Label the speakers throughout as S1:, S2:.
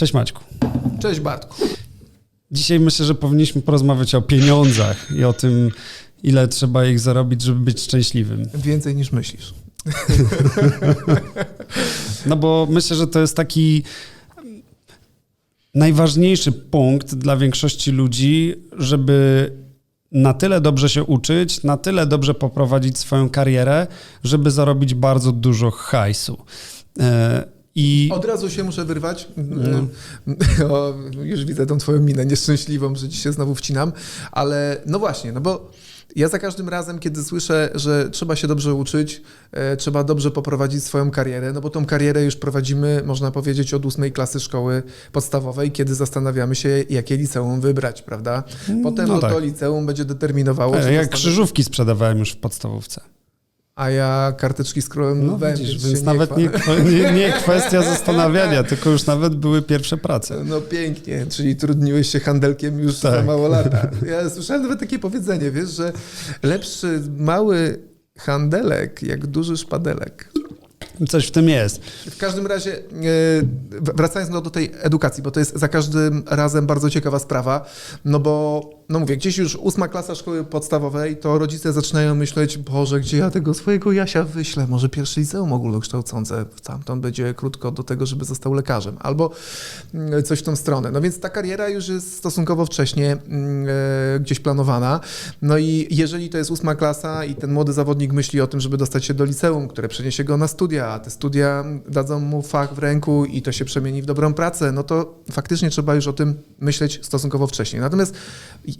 S1: Cześć Maćku.
S2: Cześć Bartku.
S1: Dzisiaj myślę, że powinniśmy porozmawiać o pieniądzach i o tym, ile trzeba ich zarobić, żeby być szczęśliwym.
S2: Więcej niż myślisz.
S1: No bo myślę, że to jest taki najważniejszy punkt dla większości ludzi, żeby na tyle dobrze się uczyć, na tyle dobrze poprowadzić swoją karierę, żeby zarobić bardzo dużo hajsu. I
S2: Od razu się muszę wyrwać. O, już widzę tą twoją minę nieszczęśliwą, że ci się znowu wcinam. Ale no właśnie, no bo ja za każdym razem, kiedy słyszę, że trzeba się dobrze uczyć, e, trzeba dobrze poprowadzić swoją karierę, no bo tą karierę już prowadzimy, można powiedzieć, od ósmej klasy szkoły podstawowej, kiedy zastanawiamy się, jakie liceum wybrać, prawda? Potem
S1: No
S2: no
S1: tak.
S2: to liceum będzie determinowało,
S1: e, ja krzyżówki sprzedawałem już w podstawówce.
S2: A ja karteczki z królem
S1: No
S2: lwem,
S1: widzisz,
S2: więc
S1: nawet
S2: nie
S1: nie, nie, kwestia zastanawiania, tylko już nawet były pierwsze prace.
S2: No pięknie, czyli trudniłeś się handelkiem już za
S1: Tak.
S2: mało lata. Ja słyszałem nawet takie powiedzenie, wiesz, że lepszy mały handelek jak duży szpadelek.
S1: Coś w tym jest.
S2: W każdym razie, e, wracając no do tej edukacji, bo to jest za każdym razem bardzo ciekawa sprawa, no bo, no mówię, gdzieś już ósma klasa szkoły podstawowej, to rodzice zaczynają myśleć, Boże, gdzie ja tego swojego Jasia wyślę, może pierwsze liceum ogólnokształcące, tamtąd będzie krótko do tego, żeby został lekarzem, albo mm, coś w tą stronę. No więc ta kariera już jest stosunkowo wcześnie mm, e, gdzieś planowana, no i jeżeli to jest ósma klasa i ten młody zawodnik myśli o tym, żeby dostać się do liceum, które przeniesie go na studia, a te studia dadzą mu fach w ręku i to się przemieni w dobrą pracę, no to faktycznie trzeba już o tym myśleć stosunkowo wcześniej. Natomiast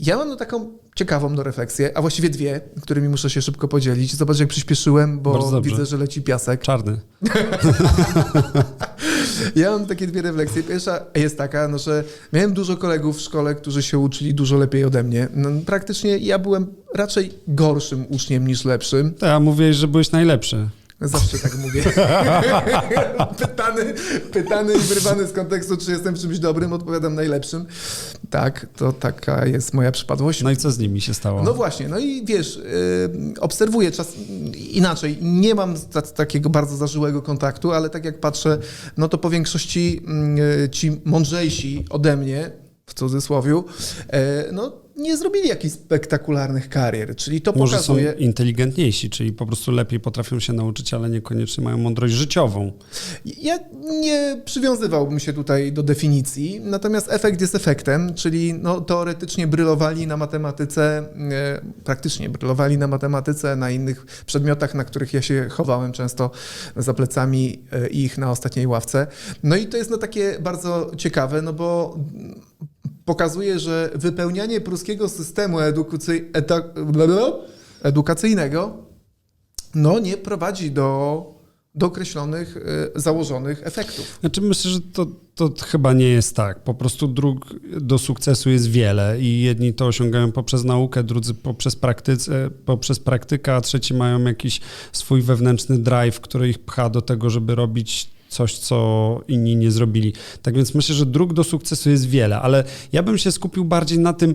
S2: ja mam no taką ciekawą do refleksję, a właściwie dwie, którymi muszę się szybko podzielić. Zobacz, jak przyspieszyłem, bo widzę, że leci piasek.
S1: Czarny.
S2: Ja mam takie dwie refleksje. Pierwsza jest taka, no, że miałem dużo kolegów w szkole, którzy się uczyli dużo lepiej ode mnie. No, praktycznie ja byłem raczej gorszym uczniem niż lepszym.
S1: Ja mówię, że byłeś najlepszy.
S2: Zawsze tak mówię. pytany, pytany i wyrwany z kontekstu, czy jestem w czymś dobrym, odpowiadam najlepszym. Tak, to taka jest moja przypadłość.
S1: No i co z nimi się stało?
S2: No właśnie, no i wiesz, yy, obserwuję czas inaczej. Nie mam ta, takiego bardzo zażyłego kontaktu, ale tak jak patrzę, no to po większości yy, ci mądrzejsi ode mnie, w cudzysłowiu, yy, no nie zrobili jakichś spektakularnych karier, czyli to
S1: Może są
S2: pokazuje...
S1: inteligentniejsi, czyli po prostu lepiej potrafią się nauczyć, ale niekoniecznie mają mądrość życiową.
S2: Ja nie przywiązywałbym się tutaj do definicji, natomiast efekt jest efektem, czyli no, teoretycznie brylowali na matematyce, e, praktycznie brylowali na matematyce, na innych przedmiotach, na których ja się chowałem często za plecami e, ich na ostatniej ławce. No i to jest no, takie bardzo ciekawe, no bo pokazuje, że wypełnianie pruskiego systemu edukacyjnego no, nie prowadzi do, do określonych y, założonych efektów.
S1: Znaczy myślę, że to, to chyba nie jest tak. Po prostu dróg do sukcesu jest wiele i jedni to osiągają poprzez naukę, drudzy poprzez, praktyce, poprzez praktykę, a trzeci mają jakiś swój wewnętrzny drive, który ich pcha do tego, żeby robić coś, co inni nie zrobili. Tak więc myślę, że dróg do sukcesu jest wiele, ale ja bym się skupił bardziej na tym,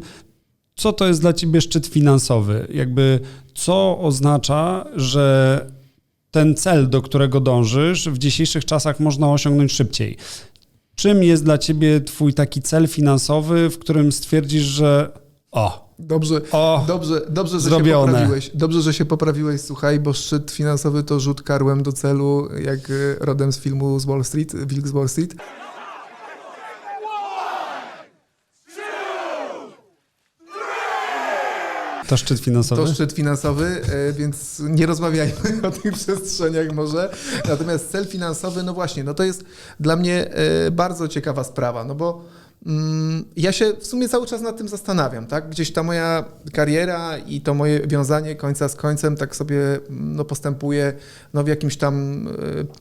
S1: co to jest dla ciebie szczyt finansowy? Jakby co oznacza, że ten cel, do którego dążysz, w dzisiejszych czasach można osiągnąć szybciej? Czym jest dla ciebie twój taki cel finansowy, w którym stwierdzisz, że o,
S2: Dobrze,
S1: o,
S2: dobrze, dobrze, że
S1: Zrobione.
S2: się poprawiłeś. Dobrze, że się poprawiłeś, słuchaj, bo szczyt finansowy to rzut karłem do celu, jak y, rodem z filmu z Wall Street, Wilk z Wall Street.
S1: to szczyt finansowy?
S2: To szczyt finansowy, e, więc nie rozmawiajmy o tych przestrzeniach może. Natomiast cel finansowy, no właśnie, no to jest dla mnie e, bardzo ciekawa sprawa, no bo ja się w sumie cały czas nad tym zastanawiam, tak? Gdzieś ta moja kariera i to moje wiązanie końca z końcem tak sobie mm, no, postępuje no, w jakimś tam e,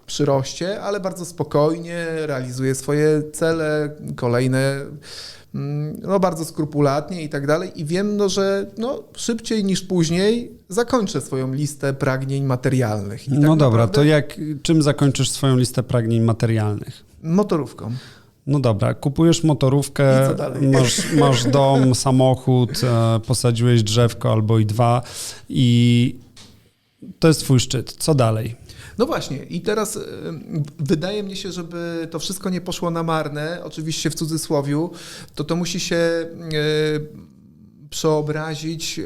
S2: przyroście, ale bardzo spokojnie, realizuję swoje cele, kolejne mm, no, bardzo skrupulatnie i tak dalej i wiem, no, że no, szybciej niż później zakończę swoją listę pragnień materialnych. I tak
S1: No dobra,
S2: naprawdę
S1: to jak, czym zakończysz swoją listę pragnień materialnych?
S2: Motorówką.
S1: No dobra, kupujesz motorówkę, masz, masz dom, samochód, e, posadziłeś drzewko albo i dwa i to jest twój szczyt. Co dalej?
S2: No właśnie, i teraz y, wydaje mi się, żeby to wszystko nie poszło na marne, oczywiście w cudzysłowiu, to to musi się y, przeobrazić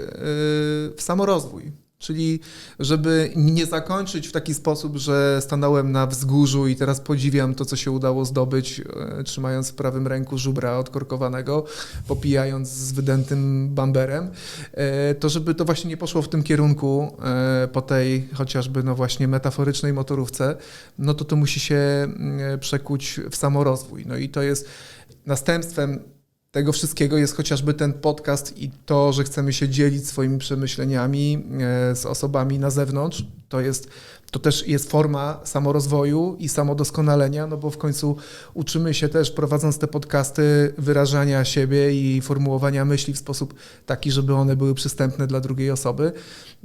S2: w samorozwój. Czyli żeby nie zakończyć w taki sposób, że stanąłem na wzgórzu i teraz podziwiam to, co się udało zdobyć, e, trzymając w prawym ręku żubra odkorkowanego, popijając z wydętym bamberem, e, to żeby to właśnie nie poszło w tym kierunku e, po tej chociażby no właśnie metaforycznej motorówce, no to to musi się mm, przekuć w samorozwój. No i to jest następstwem tego wszystkiego jest chociażby ten podcast i to, że chcemy się dzielić swoimi przemyśleniami e, z osobami na zewnątrz. To jest to też jest forma samorozwoju i samodoskonalenia, no bo w końcu uczymy się też, prowadząc te podcasty, wyrażania siebie i formułowania myśli w sposób taki, żeby one były przystępne dla drugiej osoby.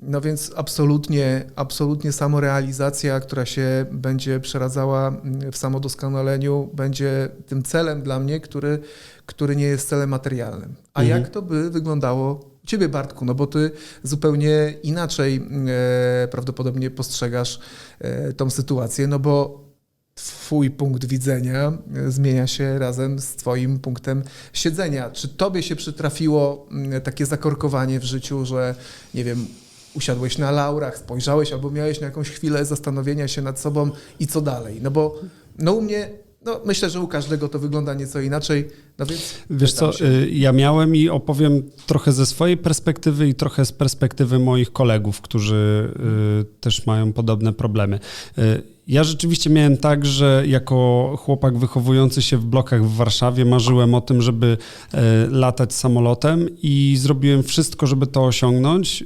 S2: No więc absolutnie, absolutnie samorealizacja, która się będzie przeradzała w samodoskonaleniu, będzie tym celem dla mnie, który, który nie jest celem materialnym. A mhm. jak to by wyglądało Ciebie, Bartku, no bo ty zupełnie inaczej e, prawdopodobnie postrzegasz e, tą sytuację, no bo Twój punkt widzenia e, zmienia się razem z Twoim punktem siedzenia. Czy Tobie się przytrafiło mm, takie zakorkowanie w życiu, że nie wiem, usiadłeś na laurach, spojrzałeś albo miałeś na jakąś chwilę zastanowienia się nad sobą i co dalej? No bo no u mnie no, myślę, że u każdego to wygląda nieco inaczej. No więc
S1: Wiesz co, się. Y, ja miałem i opowiem trochę ze swojej perspektywy i trochę z perspektywy moich kolegów, którzy y, też mają podobne problemy. Y, ja rzeczywiście miałem tak, że jako chłopak wychowujący się w blokach w Warszawie marzyłem o tym, żeby latać samolotem i zrobiłem wszystko, żeby to osiągnąć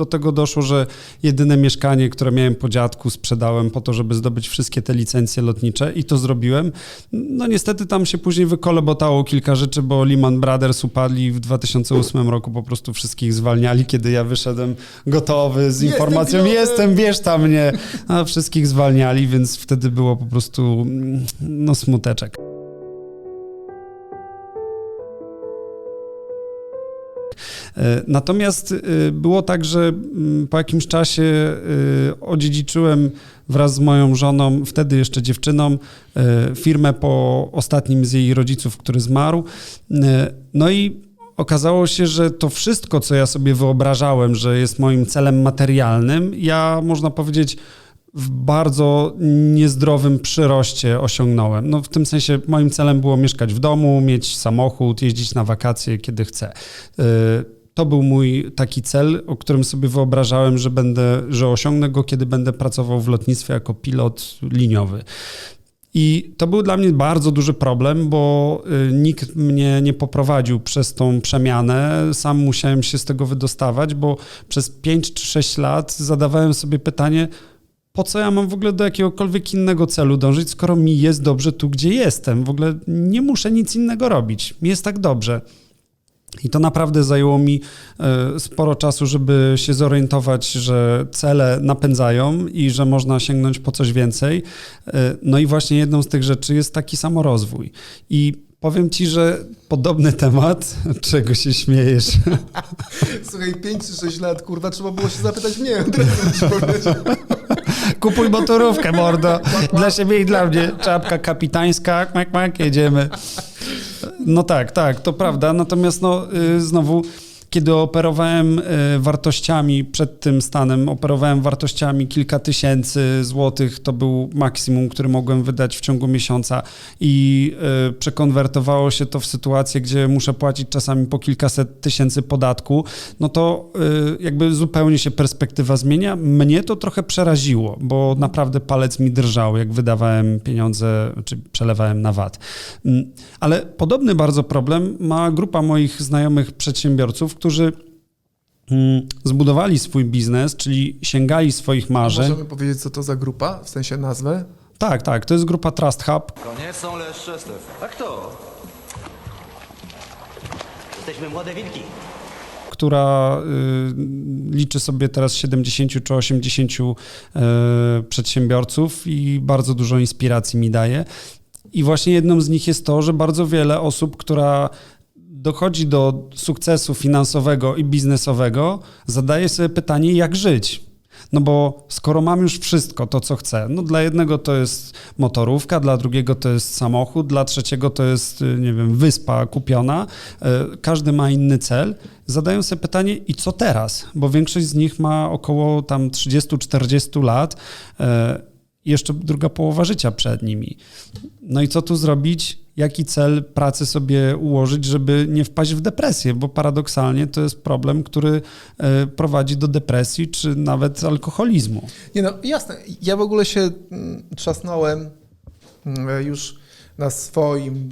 S1: do tego doszło, że jedyne mieszkanie, które miałem po dziadku, sprzedałem po to, żeby zdobyć wszystkie te licencje lotnicze i to zrobiłem. No niestety tam się później wykolebotało kilka rzeczy, bo Lehman Brothers upadli w 2008 roku, po prostu wszystkich zwalniali, kiedy ja wyszedłem gotowy z informacją, jestem, jestem bierz tam mnie, a wszystkich zwalniali, więc wtedy było po prostu no smuteczek. Natomiast e, było tak, że mm, po jakimś czasie e, odziedziczyłem wraz z moją żoną, wtedy jeszcze dziewczyną, firmę po ostatnim z jej rodziców, który zmarł. No i okazało się, że to wszystko, co ja sobie wyobrażałem, że jest moim celem materialnym, ja można powiedzieć, w bardzo niezdrowym przyroście osiągnąłem. No w tym sensie moim celem było mieszkać w domu, mieć samochód, jeździć na wakacje, kiedy chcę to był mój taki cel, o którym sobie wyobrażałem, że będę, że osiągnę go, kiedy będę pracował w lotnictwie jako pilot liniowy. I to był dla mnie bardzo duży problem, bo y, nikt mnie nie poprowadził przez tą przemianę. Sam musiałem się z tego wydostawać, bo przez 5 czy 6 lat zadawałem sobie pytanie, po co ja mam w ogóle do jakiegokolwiek innego celu dążyć, skoro mi jest dobrze tu, gdzie jestem. W ogóle nie muszę nic innego robić. Mi jest tak dobrze. I to naprawdę zajęło mi e, sporo czasu, żeby się zorientować, że cele napędzają i że można sięgnąć po coś więcej. E, no i właśnie jedną z tych rzeczy jest taki samorozwój. I powiem ci, że podobny temat, czego się śmiejesz.
S2: Słuchaj, 5 czy 6 lat, kurwa, trzeba było się zapytać mnie,
S1: Kupuj motorówkę, mordo. Dla siebie i dla mnie. Czapka kapitańska, mak, mak, jedziemy. No tak, tak, to prawda. Natomiast no, y, znowu kiedy operowałem e, wartościami przed tym stanem, operowałem wartościami kilka tysięcy złotych, to był maksimum, który mogłem wydać w ciągu miesiąca i e, przekonwertowało się to w sytuację, gdzie muszę płacić czasami po kilkaset tysięcy podatku, no to e, jakby zupełnie się perspektywa zmienia. Mnie to trochę przeraziło, bo naprawdę palec mi drżał, jak wydawałem pieniądze, czy przelewałem na VAT. Mm, ale podobny bardzo problem ma grupa moich znajomych przedsiębiorców, którzy mm, zbudowali swój biznes, czyli sięgali swoich marzeń.
S2: Możemy powiedzieć, co to za grupa, w sensie nazwę?
S1: Tak, tak, to jest grupa Trust Hub.
S3: Konieczną leszcze, Stef. A kto? Jesteśmy młode wilki
S1: która y, liczy sobie teraz 70 czy 80 y, przedsiębiorców i bardzo dużo inspiracji mi daje. I właśnie jedną z nich jest to, że bardzo wiele osób, która dochodzi do sukcesu finansowego i biznesowego, zadaje sobie pytanie, jak żyć. No bo skoro mam już wszystko, to co chcę, no dla jednego to jest motorówka, dla drugiego to jest samochód, dla trzeciego to jest, y, nie wiem, wyspa kupiona, y, każdy ma inny cel, zadają sobie pytanie, i co teraz? Bo większość z nich ma około tam 30-40 lat, y, jeszcze druga połowa życia przed nimi. No i co tu zrobić? Jaki cel pracy sobie ułożyć, żeby nie wpaść w depresję? Bo paradoksalnie to jest problem, który e, prowadzi do depresji czy nawet alkoholizmu.
S2: Nie no, jasne. Ja w ogóle się mm, trzasnąłem mm, już na swoim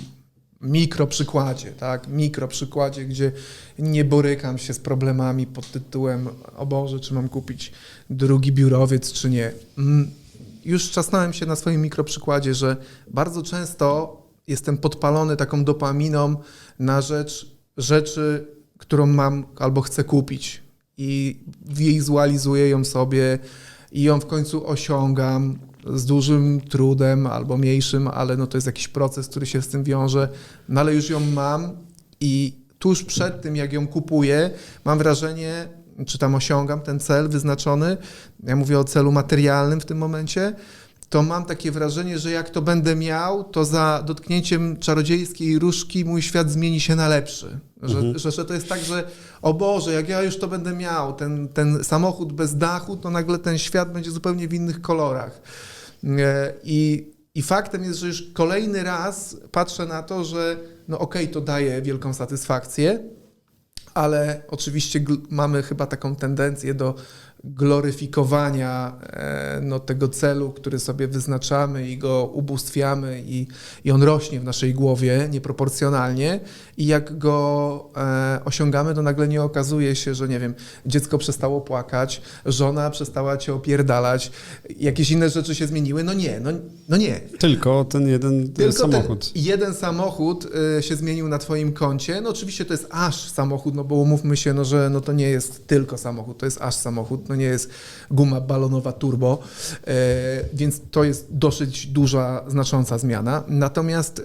S2: mikroprzykładzie, tak? Mikroprzykładzie, gdzie nie borykam się z problemami pod tytułem o Boże, czy mam kupić drugi biurowiec, czy nie. Mm, Już trzasnąłem się na swoim mikroprzykładzie, że bardzo często jestem podpalony taką dopaminą na rzecz rzeczy, którą mam albo chcę kupić. I wizualizuję ją sobie i ją w końcu osiągam z dużym trudem albo mniejszym, ale no to jest jakiś proces, który się z tym wiąże, no ale już ją mam i tuż przed tym, jak ją kupuję, mam wrażenie, czy tam osiągam ten cel wyznaczony, ja mówię o celu materialnym w tym momencie, to mam takie wrażenie, że jak to będę miał, to za dotknięciem czarodziejskiej różki mój świat zmieni się na lepszy. Że, że, że to jest tak, że o Boże, jak ja już to będę miał, ten, ten samochód bez dachu, to nagle ten świat będzie zupełnie w innych kolorach. E, I, I faktem jest, że już kolejny raz patrzę na to, że no okej, to daje wielką satysfakcję, ale oczywiście mamy chyba taką tendencję do gloryfikowania e, no, tego celu, który sobie wyznaczamy i go ubóstwiamy i, i on rośnie w naszej głowie nieproporcjonalnie i jak go e, osiągamy, to nagle nie okazuje się, że nie wiem, dziecko przestało płakać, żona przestała cię opierdalać, jakieś inne rzeczy się zmieniły. No nie, no, no nie.
S1: Tylko ten jeden
S2: Tylko
S1: samochód.
S2: Ten jeden samochód y, się zmienił na twoim koncie. No oczywiście to jest aż samochód, no bo umówmy się, no, że no to nie jest tylko samochód, to jest aż samochód, no nie jest guma balonowa turbo, y, więc to jest dosyć duża, znacząca zmiana. Natomiast y,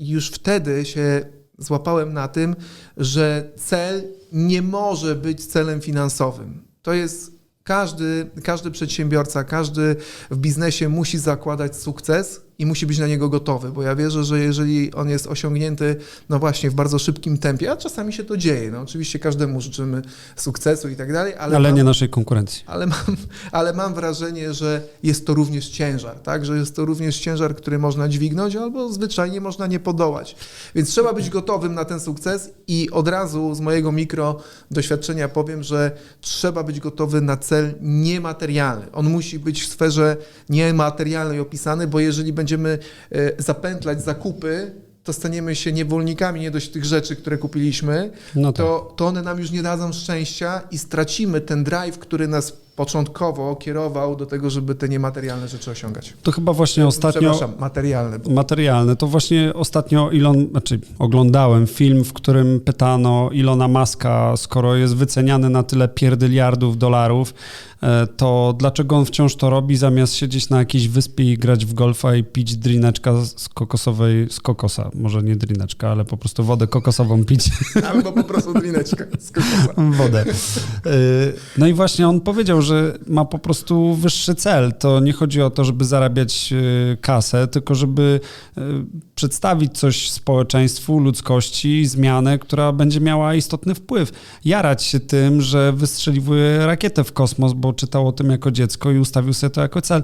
S2: już wtedy się złapałem na tym, że cel nie może być celem finansowym. To jest każdy, każdy przedsiębiorca, każdy w biznesie musi zakładać sukces i musi być na niego gotowy, bo ja wierzę, że jeżeli on jest osiągnięty, no właśnie, w bardzo szybkim tempie, a czasami się to dzieje, no oczywiście każdemu życzymy sukcesu i tak dalej, ale,
S1: Ale
S2: mam,
S1: nie naszej konkurencji.
S2: ale, mam, ale mam wrażenie, że jest to również ciężar, tak, że jest to również ciężar, który można dźwignąć albo zwyczajnie można nie podołać. Więc trzeba być gotowym na ten sukces i od razu z mojego mikro doświadczenia powiem, że trzeba być gotowy na cel niematerialny. On musi być w sferze niematerialnej opisany, bo jeżeli będziemy e, zapętlać zakupy, to staniemy się niewolnikami nie dość tych rzeczy, które kupiliśmy,
S1: No tak.
S2: to, to one nam już nie dadzą szczęścia i stracimy ten drive, który nas początkowo kierował do tego, żeby te niematerialne rzeczy osiągać.
S1: To chyba właśnie ostatnio...
S2: Przepraszam, materialne. Bo...
S1: Materialne. To właśnie ostatnio Elon, znaczy oglądałem film, w którym pytano Ilona Maska, skoro jest wyceniany na tyle pierdyliardów dolarów, e, to dlaczego on wciąż to robi, zamiast siedzieć na jakiejś wyspie i grać w golfa i pić drineczka z kokosowej, z kokosa, może nie drineczka, ale po prostu wodę kokosową pić.
S2: Albo po prostu drineczka z kokosa.
S1: wodę. Y, No i właśnie on powiedział, że ma po prostu wyższy cel. To nie chodzi o to, żeby zarabiać y, kasę, tylko żeby y, przedstawić coś społeczeństwu, ludzkości, zmianę, która będzie miała istotny wpływ. Jarać się tym, że wystrzeliwuje rakietę w kosmos, bo czytał o tym jako dziecko i ustawił sobie to jako cel.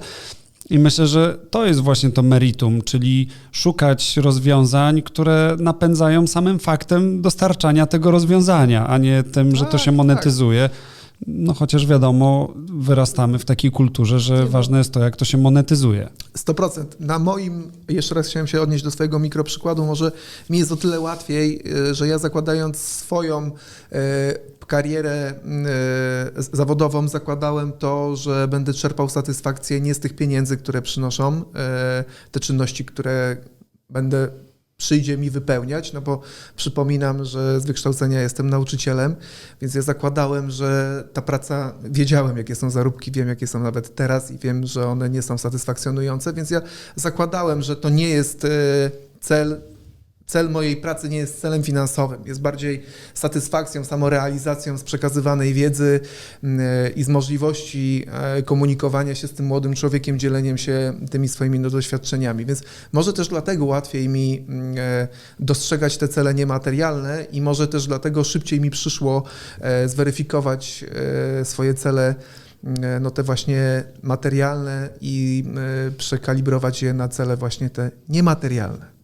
S1: I myślę, że to jest właśnie to meritum, czyli szukać rozwiązań, które napędzają samym faktem dostarczania tego rozwiązania, a nie tym, że to
S2: Tak,
S1: się monetyzuje. No chociaż wiadomo, wyrastamy w takiej kulturze, że ważne jest to, jak to się monetyzuje.
S2: 100%. Na moim, jeszcze raz chciałem się odnieść do swojego mikroprzykładu, może mi jest o tyle łatwiej, y, że ja zakładając swoją y, karierę z- zawodową, zakładałem to, że będę czerpał satysfakcję nie z tych pieniędzy, które przynoszą te czynności, które będę przyjdzie mi wypełniać, no bo przypominam, że z wykształcenia jestem nauczycielem, więc ja zakładałem, że ta praca, wiedziałem jakie są zarobki, wiem jakie są nawet teraz i wiem, że one nie są satysfakcjonujące, więc ja zakładałem, że to nie jest e, cel cel mojej pracy nie jest celem finansowym, jest bardziej satysfakcją, samorealizacją z przekazywanej wiedzy mm, i z możliwości e, komunikowania się z tym młodym człowiekiem, dzieleniem się tymi swoimi doświadczeniami. Więc może też dlatego łatwiej mi mm, e, dostrzegać te cele niematerialne i może też dlatego szybciej mi przyszło e, zweryfikować e, swoje cele e, no te właśnie materialne i e, przekalibrować je na cele właśnie te niematerialne.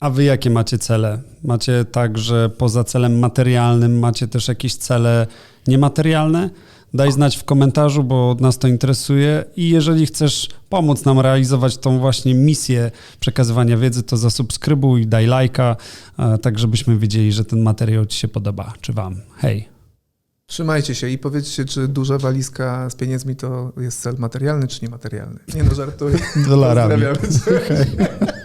S1: A wy jakie macie cele? Macie tak, że poza celem materialnym macie też jakieś cele niematerialne? Daj znać w komentarzu, bo nas to interesuje i jeżeli chcesz pomóc nam realizować tą właśnie misję przekazywania wiedzy, to zasubskrybuj, daj lajka, e, tak żebyśmy wiedzieli, że ten materiał ci się podoba, czy wam. Hej!
S2: Trzymajcie się i powiedzcie, czy duża walizka z pieniędzmi to jest cel materialny czy niematerialny. Nie no, żartuję.
S1: Dolarami.
S2: Pozdrawiamy.